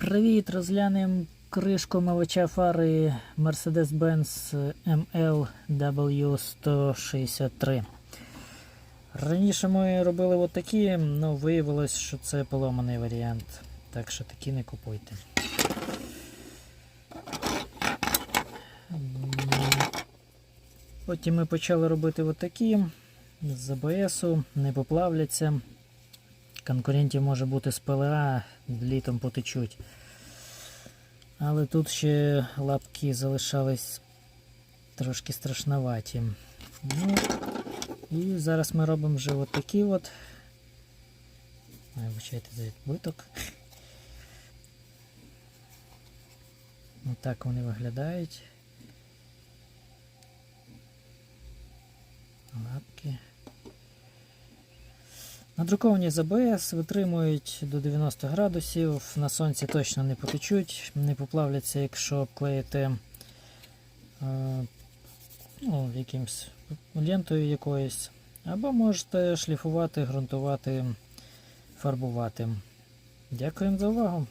Привіт! Розглянемо кришку мивача фари Mercedes-Benz MLW163. Раніше ми робили отакі, але виявилось, що це поломаний варіант. Так що такі не купуйте. Потім ми почали робити отакі з АБСу, не поплавляться. Конкурентів може бути з ПЛА, літом потечуть. Але тут ще лапки залишались трошки страшноваті. Ну, і зараз ми робимо вже от такі от. Вибачайте за відбиток. Отак вони виглядають. Лапки. Надруковані з АБС витримують до 90 градусів, на сонці точно не потечуть, не поплавляться, якщо обклеїти е, ну, якимсь лентою якоюсь. Або можете шліфувати, ґрунтувати, фарбувати. Дякуємо за увагу!